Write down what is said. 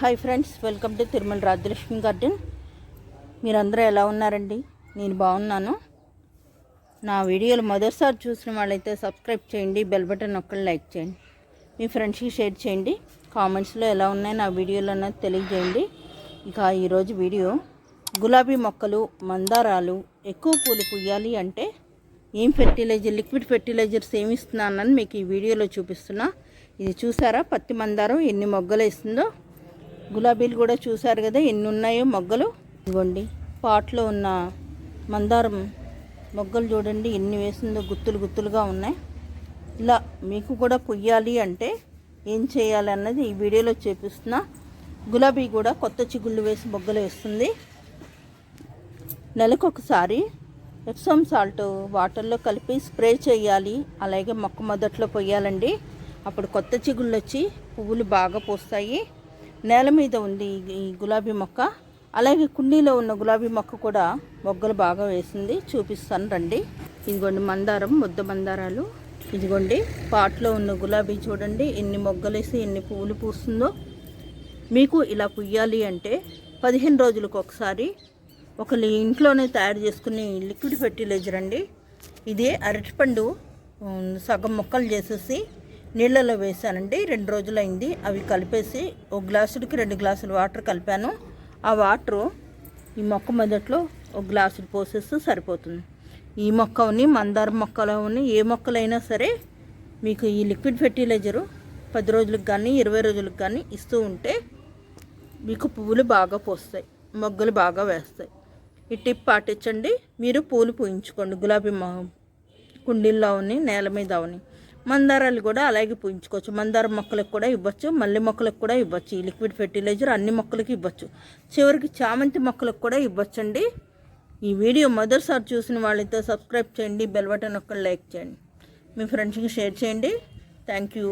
Hi friends welcome to Tirumala Rajyalakshmi garden మీరందరూ ఎలా ఉన్నారండి? నేను బాగున్నాను. నా వీడియోలు మొదటిసారి చూసిన వాళ్ళైతే సబ్స్క్రైబ్ చేయండి బెల్ బటన్ ఒక్కళ్ళు లైక్ చేయండి. మీ ఫ్రెండ్స్కి షేర్ చేయండి. కామెంట్స్లో ఎలా ఉన్నాయి నా వీడియోలు అన్నది తెలియజేయండి. ఇక ఈరోజు వీడియో గులాబీ మొక్కలు మందారాలు ఎక్కువ పూలు పుయ్యాలి అంటే ఏం ఫెర్టిలైజర్ లిక్విడ్ ఫెర్టిలైజర్స్ ఏమి ఇస్తున్నానని మీకు ఈ వీడియోలో చూపిస్తున్నా. ఇది చూసారా? పత్తి మందారం ఎన్ని మొగ్గలు వేస్తుందో? గులాబీలు కూడా చూసారు కదా ఎన్ని ఉన్నాయో మొగ్గలు? ఇవ్వండి పాట్లో ఉన్న మందారం మొగ్గలు చూడండి ఎన్ని వేసిందో గుత్తులు గుత్తులుగా ఉన్నాయి. ఇలా మీకు కూడా పొయ్యాలి అంటే ఏం చేయాలి అన్నది ఈ వీడియోలో చూపిస్తున్నా. గులాబీ కూడా కొత్త చిగుళ్ళు వేసి మొగ్గలు వేస్తుంది. నెలకొకసారి ఎప్సమ్ సాల్ట్ వాటర్లో కలిపి స్ప్రే చేయాలి. అలాగే మొక్క మొదట్లో పొయ్యాలండి అప్పుడు కొత్త చిగుళ్ళు వచ్చి పువ్వులు బాగా పూస్తాయి. నేల మీద ఉంది ఈ- గులాబీ మొక్క అలాగే కుండీలో ఉన్న గులాబీ మొక్క కూడా మొగ్గలు బాగా వేసింది. చూపిస్తాను రండి. ఇదిగోండి మందారం ముద్ద మందారాలు. ఇదిగోండి పాట్లో ఉన్న గులాబీ చూడండి ఎన్ని మొగ్గలేసి ఎన్ని పువ్వులు పూస్తుందో. మీకు ఇలా పుయ్యాలి అంటే పదిహేను రోజులకు ఒకసారి ఒకళ్ళు ఇంట్లోనే తయారు చేసుకుని లిక్విడ్ ఫెర్టిలైజర్ అండి. ఇదే అరటిపండు సగం మొక్కలు చేసేసి నీళ్ళలో వేసానండి రెండు రోజులైంది. అవి కలిపేసి ఒక గ్లాసుడికి రెండు గ్లాసులు వాటర్ కలిపాను. ఆ వాటరు ఈ మొక్క మొదట్లో ఒక గ్లాసులు పోసేస్తే సరిపోతుంది. ఈ మొక్కని మందార మొక్కలని ఏ మొక్కలైనా సరే మీకు ఈ లిక్విడ్ ఫెర్టిలైజరు పది రోజులకు కానీ ఇరవై రోజులకు కానీ ఇస్తూ ఉంటే మీకు పువ్వులు బాగా పోస్తాయి. మొగ్గలు బాగా వేస్తాయి. ఈ టిప్ పాటించండి. మీరు పూలు పూయించుకోండి. గులాబీ మొ కుండీల్లో అవని నేల మీద అవని మందారాలు కూడా అలాగే పూయించుకోవచ్చు. మందార మొక్కలకు కూడా ఇవ్వచ్చు మల్లె మొక్కలకు కూడా ఇవ్వచ్చు ఈ లిక్విడ్ ఫెర్టిలైజర్ అన్ని మొక్కలకి ఇవ్వచ్చు. చివరికి చామంతి మొక్కలకు కూడా ఇవ్వచ్చండి. ఈ వీడియో మొదటిసారి చూసిన వాళ్ళైతే సబ్స్క్రైబ్ చేయండి బెల్ బటన్ ఒక్క లైక్ చేయండి. మీ ఫ్రెండ్స్కి షేర్ చేయండి. Thank you.